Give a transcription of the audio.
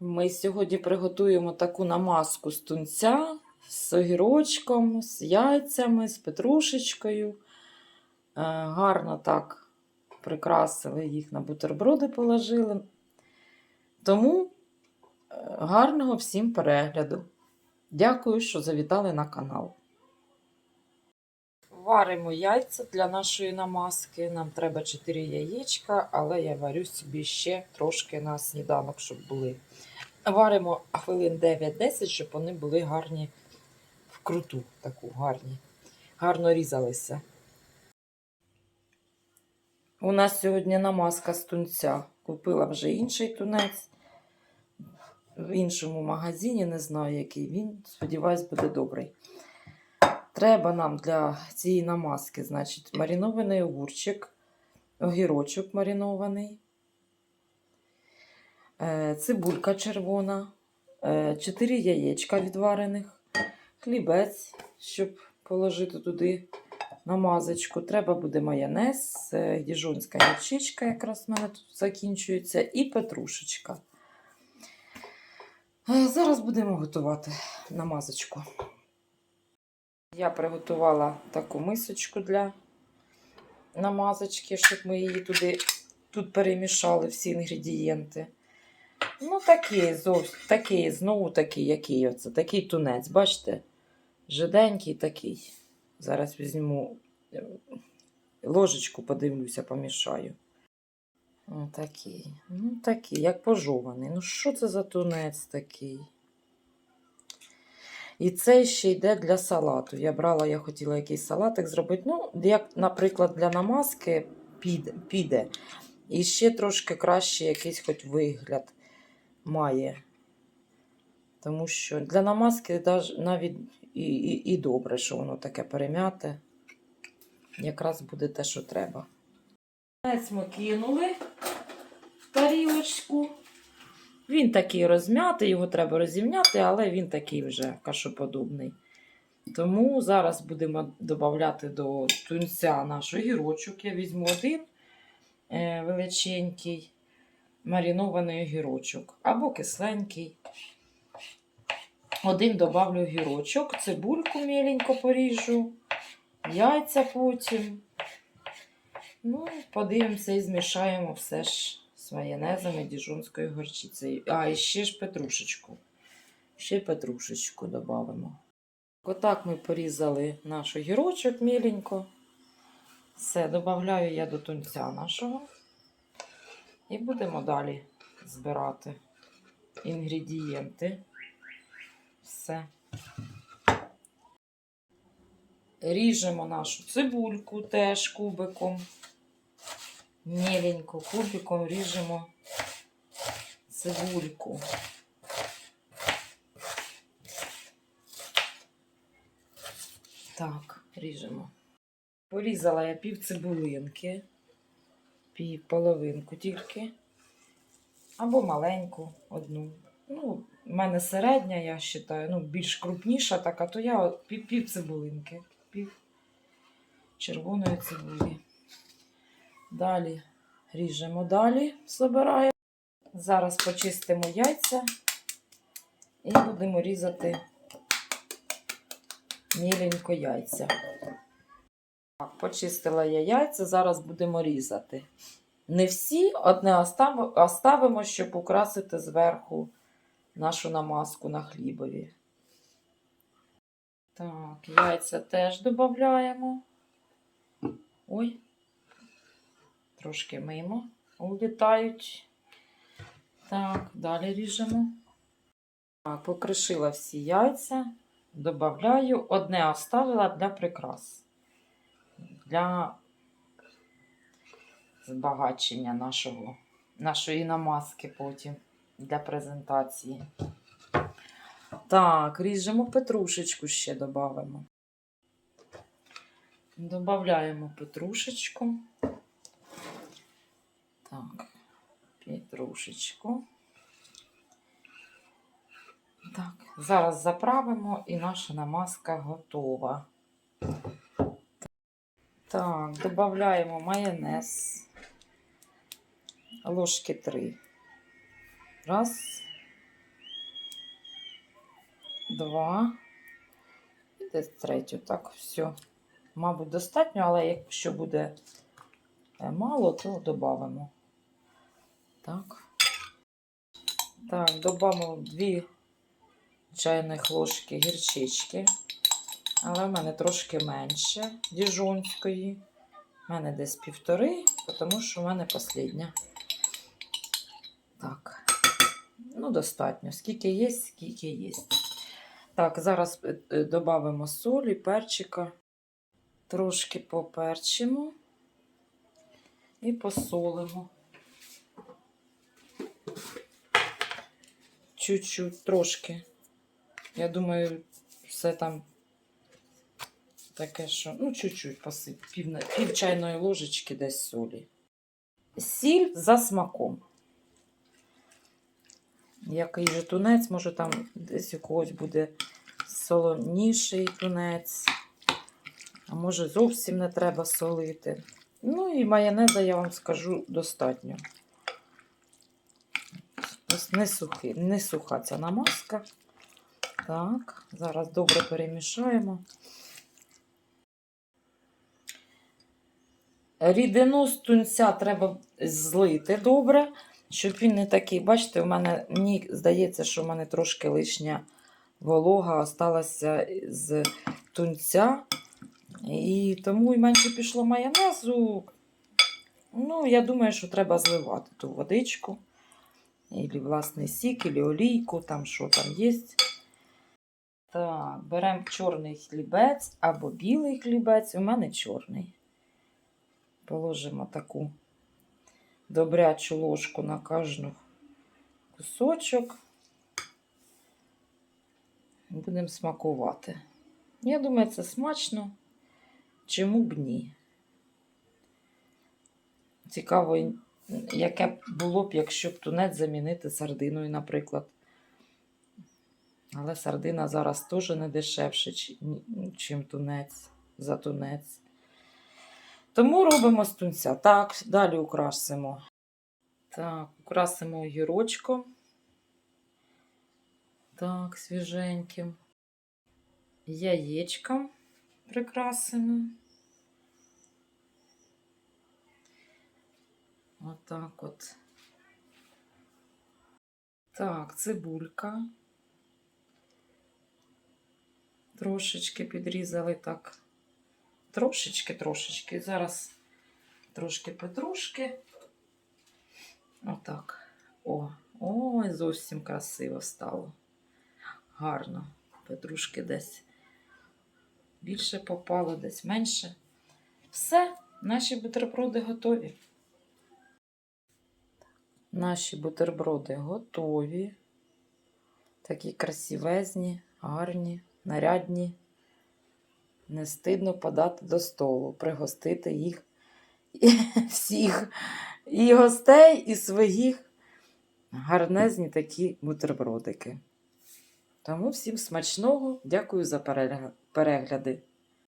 Ми сьогодні приготуємо таку намазку з тунця, з огірочком, з яйцями, з петрушечкою. Е, Гарно так прикрасили їх на бутерброди положили. Тому е, гарного всім перегляду. Дякую, що завітали на канал. Варимо яйця для нашої намазки. Нам треба 4 яєчка, але я варю собі ще трошки на сніданок, щоб були. Варимо хвилин 9-10, щоб вони були гарні вкруту, таку гарні, гарно різалися. У нас сьогодні намазка з тунця. Купила вже інший тунець. В іншому магазині, не знаю, який він. Сподіваюсь, буде добрий. Треба нам для цієї намазки, значить, маринований огурчик, огірочок маринований, е, цибулька червона, 4 яєчка відварених, хлібець, щоб положити туди намазочку. Треба буде майонез, е, діжонська гірчичка, якраз в мене тут закінчується, і петрушечка. Е, Зараз будемо готувати намазочку. Я приготувала таку мисочку для намазочки, щоб ми її туди тут перемішали всі інгредієнти. Ну, такий, зовсім, такий, знову такий, який оце, такий тунець, бачите? Жиденький такий. Зараз візьму е, ложечку, подивлюся, помішаю. Такий. Ну, такий, як пожований. Ну, що це за тунець такий? І це ще йде для салату. Я брала, я хотіла якийсь салатик зробити. Ну, як, наприклад, для намазки піде. піде. І ще трошки краще якийсь хоч вигляд має. Тому що для намазки навіть і, і, і добре, що воно таке перем'яте. Якраз буде те, що треба. Ми кинули в тарілочку. Він такий розм'ятий, його треба розімняти, але він такий вже кашоподобний. Тому зараз будемо додати до тунця наш огірочок. Я візьму один е, величенький маринований огірочок або кисленький. Один добавлю огірочок, цибульку міленько поріжу, яйця потім. Ну, подивимося і змішаємо все ж з майонезом і діжонською горчицею. А, і ще ж петрушечку. Ще петрушечку додамо. Отак ми порізали наш огірочок міленько. Все, додаю я до тунця нашого. І будемо далі збирати інгредієнти. Все. Ріжемо нашу цибульку теж кубиком. Меленько кубиком ріжемо цибульку. Так, ріжемо. Порізала я пів цибулинки, пів половинку тільки, або маленьку одну. Ну, в мене середня, я вважаю, ну, більш крупніша така, то я пів, пів цибулинки, пів червоної цибулі. Далі ріжемо далі, забираємо. Зараз почистимо яйця і будемо різати міленько яйця. Так, почистила я яйця, зараз будемо різати. Не всі, одне оставимо, щоб украсити зверху нашу намазку на хлібові. Так, яйця теж додаємо. Ой, трошки мимо улітають. Так, далі ріжемо. Так, покришила всі яйця, додаю. Одне оставила для прикрас. Для збагачення нашого, нашої намазки потім для презентації. Так, ріжемо петрушечку ще додамо. Добавляємо петрушечку. Так, петрушечку. Так, зараз заправимо і наша намазка готова. Так, додаємо майонез. Ложки 3. Раз. два. І десь третю. Так, все. Мабуть, достатньо, але якщо буде е, мало, то додамо. Так. Так, додамо дві чайних ложки гірчички. Але в мене трошки менше діжонської. У мене десь півтори, тому що в мене остання. Так. Ну, достатньо. Скільки є, скільки є. Так, зараз додамо солі, перчика. Трошки поперчимо і посолимо. Чуть-чуть, трошки. Я думаю, все там таке, що, ну, чуть-чуть посип, пів, пів чайної ложечки десь солі. Сіль за смаком. Який же тунець, може там десь у когось буде солоніший тунець, а може зовсім не треба солити. Ну і майонеза, я вам скажу, достатньо. Ось не, сухий, не суха ця намазка. Так, зараз добре перемішаємо. Рідину з тунця треба злити добре, щоб він не такий. Бачите, у мене мені здається, що в мене трошки лишня волога осталася з тунця. І тому і менше пішло майонезу. Ну, я думаю, що треба зливати ту водичку. Ілі власний сік, ілі олійку, там що там є. Так, беремо чорний хлібець або білий хлібець. У мене чорний. Положимо таку добрячу ложку на кожну кусочок. Будемо смакувати. Я думаю, це смачно. Чому б ні? Цікаво, яке було б, якщо б тунець замінити сардиною, наприклад. Але сардина зараз теж не дешевше, чим тунець за тунець. Тому робимо з тунця. Так, далі украсимо. Так, украсимо огірочком. Так, свіженьким. Яєчком прикрасимо. Отак от. Так, цибулька. Трошечки підрізали так. Трошечки, трошечки. Зараз трошки петрушки. Отак. О, ой, зовсім красиво стало. Гарно. Петрушки десь більше попало, десь менше. Все, наші бутерброди готові. Наші бутерброди готові. Такі красивезні, гарні, нарядні. Не стидно подати до столу, пригостити їх всіх, і гостей, і своїх гарнезні такі бутербродики. Тому всім смачного, дякую за перегляди.